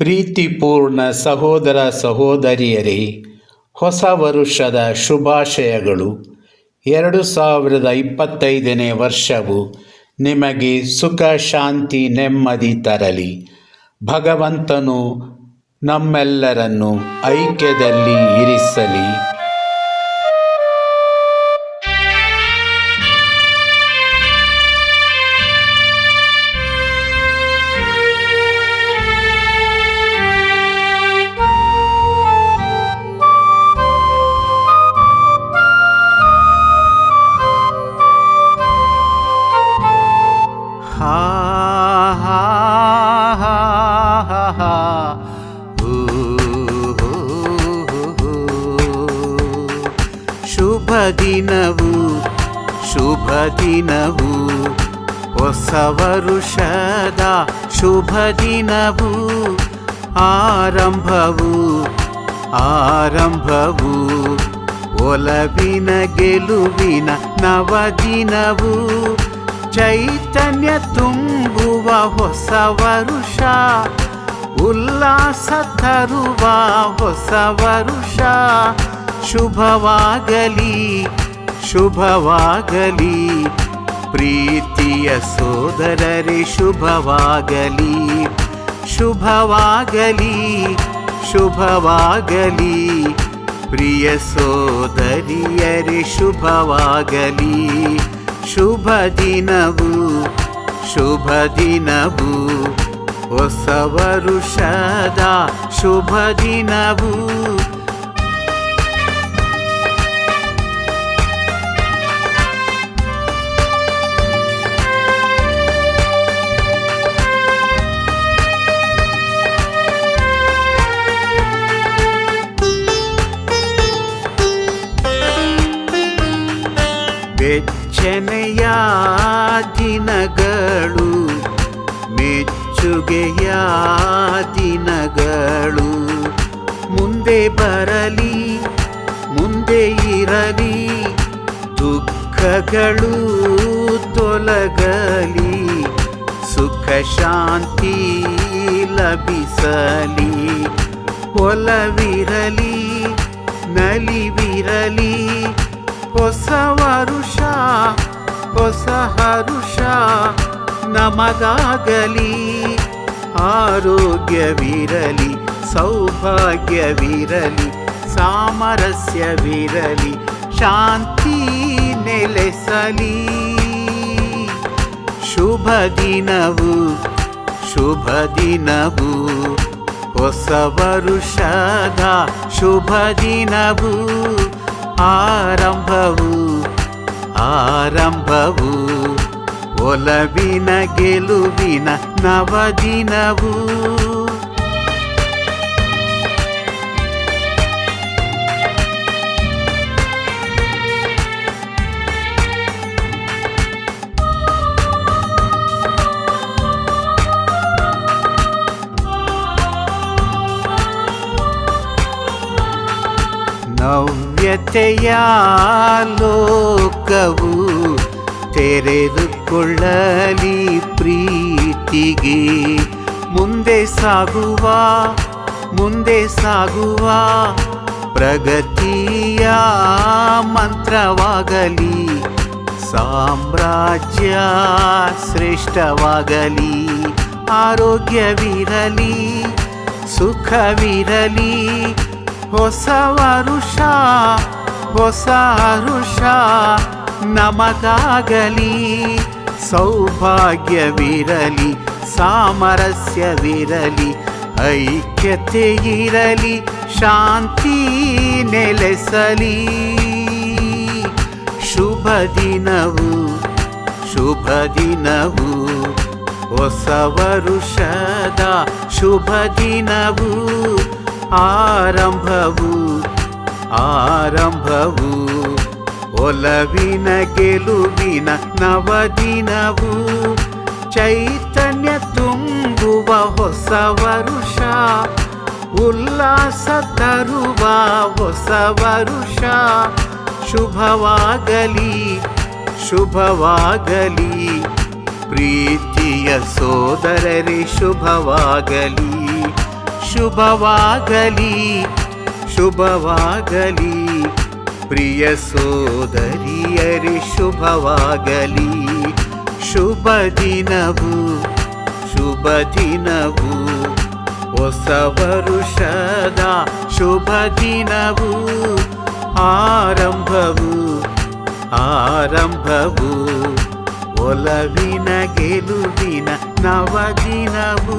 ಪ್ರೀತಿಪೂರ್ಣ ಸಹೋದರ ಸಹೋದರಿಯರೇ, ಹೊಸ ವರುಷದ ಶುಭಾಶಯಗಳು. ಎರಡು ಸಾವಿರದ ಇಪ್ಪತ್ತೈದನೇ ವರ್ಷವು ನಿಮಗೆ ಸುಖ, ಶಾಂತಿ, ನೆಮ್ಮದಿ ತರಲಿ. ಭಗವಂತನು ನಮ್ಮೆಲ್ಲರನ್ನು ಐಕ್ಯದಲ್ಲಿ ಇರಿಸಲಿ. ಶುಭ ದಿನವು ಶುಭ ದಿನವು. ಹೊಸ ವರುಷದ ಶುಭ ದಿನವು, ಆರಂಭವು ಆರಂಭವು. ಒಲವಿನ ಗೆಲುವಿನ ನವದಿನವು. ಚೈತನ್ಯ ತುಂಬುವ ಹೊಸ ವರುಷ ಉಲ್ಲಾಸ ತರುವ ಹೊಸ ವರುಷ ಶುಭವಾಗಲಿ ಶುಭವಾಗಲಿ ಪ್ರೀತಿಯ ಸೋದರರೇ ಶುಭವಾಗಲಿ ಶುಭವಾಗಲಿ ಶುಭವಾಗಲಿ ಪ್ರಿಯ ಸೋದರಿಯರೇ ಶುಭವಾಗಲಿ ಶುಭ ದಿನವು ಶುಭ ದಿನವು ಹೊಸ ವರುಷದ ಶುಭ ದಿನವು ಬೆಚ್ಚನೆಯ ದಿನಗಳು, ಮೆಚ್ಚುಗೆಯ ದಿನಗಳು. ಮುಂದೆ ಬರಲಿ, ಮುಂದೆ ಇರಲಿ, ದುಃಖಗಳು ತೊಲಗಲಿ, ಸುಖ ಶಾಂತಿ ಲಭಿಸಲಿ. ಒಲವಿರಲಿ, ನಲಿವಿರಲಿ ಹೊಸ ವರುಷ ಹೊಸ ಹರುಷ, ನಮಗಾಗಲಿ. ಆರೋಗ್ಯವಿರಲಿ, ಸೌಭಾಗ್ಯವಿರಲಿ, ಸಾಮರಸ್ಯವಿರಲಿ, ಶಾಂತಿ ನೆಲೆಸಲಿ. ಶುಭ ದಿನವು ಶುಭ ದಿನವು, ಹೊಸ ವರುಷದ ಶುಭ ದಿನವು. ಆರಂಭವು ಆರಂಭವು ಒಲವಿನ ಗೆಲುವಿನ ನವದಿನವು ನವ್ಯತೆಯ ಲೋಕವು ತೆರೆದುಕೊಳ್ಳಲಿ ಪ್ರೀತಿಗೆ. ಮುಂದೆ ಸಾಗುವ ಮುಂದೆ ಸಾಗುವ ಪ್ರಗತಿಯ ಮಂತ್ರವಾಗಲಿ. ಸಾಮ್ರಾಜ್ಯ ಶ್ರೇಷ್ಠವಾಗಲಿ. ಆರೋಗ್ಯವಿರಲಿ ಸುಖವಿರಲಿ. ಹೊಸ ವರುಷ, ಹೊಸ ಹರುಷ ನಮಗಾಗಲಿ. ಸೌಭಾಗ್ಯವಿರಲಿ, ಸಾಮರಸ್ಯವಿರಲಿ ಐಕ್ಯತೆ ಇರಲಿ ಶಾಂತಿ ನೆಲೆಸಲಿ. ಶುಭ ದಿನವು ಶುಭ ದಿನವು, ಹೊಸ ವರುಷದ ಶುಭ ದಿನವು. ಆರಂಭವು ಆರಂಭವು, ಒಲವಿನ ಗೆಲುವಿನ ನವದಿನವು, ಚೈತನ್ಯ ತುಂಬುವ ಹೊಸ ವರುಷ, ಉಲ್ಲಾಸ ತರುವ ಹೊಸ ವರುಷ, ಶುಭವಾಗಲಿ ಶುಭವಾಗಲಿ, ಪ್ರೀತಿಯ ಸೋದರರೇ ಶುಭವಾಗಲಿ. ಶುಭವಾಗಲಿ ಶುಭವಾಗಲಿ ಪ್ರಿಯ ಸೋದರಿಯರೇ ಶುಭವಾಗಲಿ ಶುಭ ದಿನವು ಶುಭ ದಿನವು ಹೊಸ ವರುಷದ ಶುಭ ದಿನವು ಆರಂಭವು ಆರಂಭವು ಒಲವಿನ ಗೆಲುವಿನ ನವದಿನವು